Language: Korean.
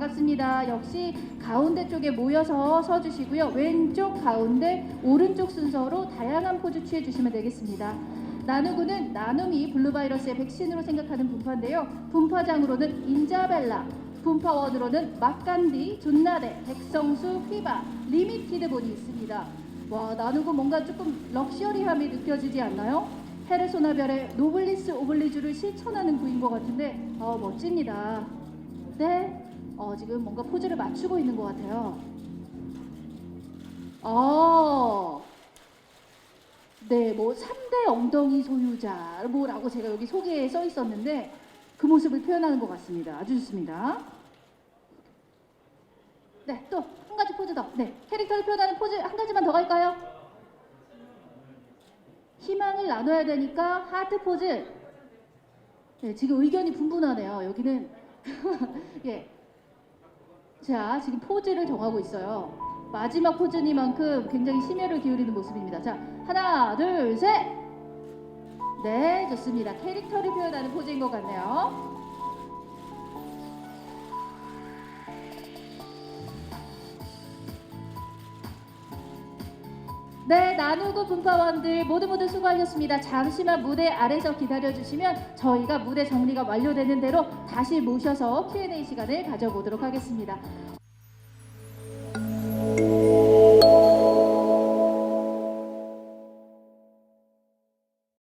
반갑습니다. 역시 가운데 쪽에 모여서 서주시고요. 왼쪽, 가운데, 오른쪽 순서로 다양한 포즈 취해 주시면 되겠습니다. 나누구는 나눔이 블루바이러스의 백신으로 생각하는 분파인데요. 분파장으로는 인자벨라, 분파원으로는 막간디, 존나데, 백성수, 휘바, 리미티드본이 있습니다. 와 나누고 뭔가 조금 럭셔리함이 느껴지지 않나요? 헤르소나별의 노블리스 오블리주를 실천하는 구인 것 같은데 어, 멋집니다. 네, 어, 지금 뭔가 포즈를 맞추고 있는 것 같아요. 어, 네, 뭐 3대 엉덩이 소유자 뭐라고 제가 여기 소개에 써 있었는데 그 모습을 표현하는 것 같습니다. 아주 좋습니다. 네, 또 한 가지 포즈 더. 네, 캐릭터를 표현하는 포즈 한 가지만 더 갈까요? 희망을 나눠야 되니까 하트 포즈. 네, 지금 의견이 분분하네요. 여기는 예. 자, 지금 포즈를 정하고 있어요. 마지막 포즈니만큼 굉장히 심혈을 기울이는 모습입니다. 자, 하나, 둘, 셋. 네, 좋습니다. 캐릭터를 표현하는 포즈인 것 같네요. 네, 나누고 분파원들 모두 모두 수고하셨습니다. 잠시만 무대 아래서 기다려주시면 저희가 무대 정리가 완료되는 대로 다시 모셔서 Q&A 시간을 가져보도록 하겠습니다.